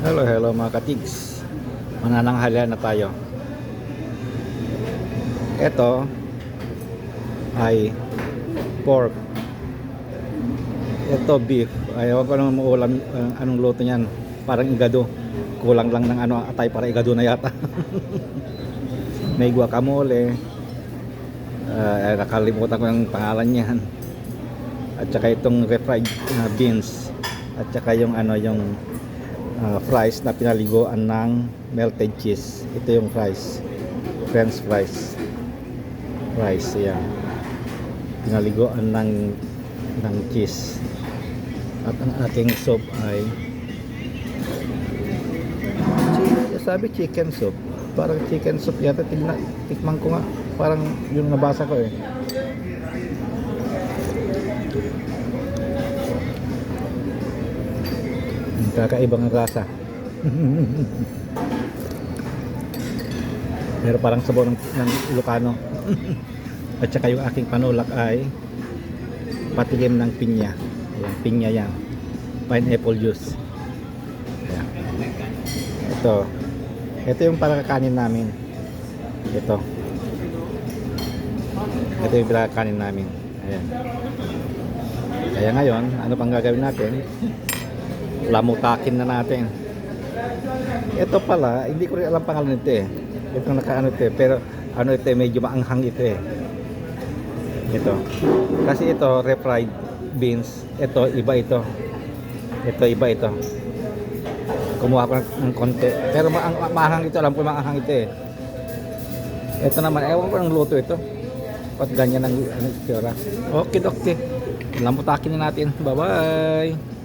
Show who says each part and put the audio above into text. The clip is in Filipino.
Speaker 1: Hello, hello mga katigs. Manananghalian na tayo. Ito ay pork. Ito beef. Ayaw ko naman maulam uh, anong luto niyan. Parang igado. Kulang lang ng ano atay para igado na yata. May guacamole. Uh, nakalimutan ko yung pangalan niyan. At saka itong refried uh, beans. At saka yung ano yung uh, fries na pinaliguan ng melted cheese. Ito yung fries. French fries. Fries, yan. Pinaliguan ng ng cheese. At ang ating soup ay sabi chicken soup. Parang chicken soup yata. Tignan, tikman ko nga. Parang yung nabasa ko eh. Kakaibang rasa. Pero parang sabaw ng, ng Ilocano. At saka yung aking panulak ay patikim ng pinya. Ayan, pinya yan. Pineapple juice. Ayan. Ito. Ito yung kanin namin. Ito. Ito yung kanin namin. Ayan. Kaya ngayon, ano pang gagawin natin? Lamutakin na natin. Ito pala, hindi ko rin alam pangalan nito eh. Itong nakaano ito eh. Pero ano ito eh, medyo maanghang ito eh. Ito. Kasi ito, refried beans. Ito, iba ito. Ito, iba ito. Kumuha ko ng, konti. Pero maang, maanghang ito. Alam ko maanghang ito eh. Ito naman, ewan ko ng luto ito. Pat ganyan ang ano, itsura. Okay, okay. Lamutakin na natin. Bye-bye.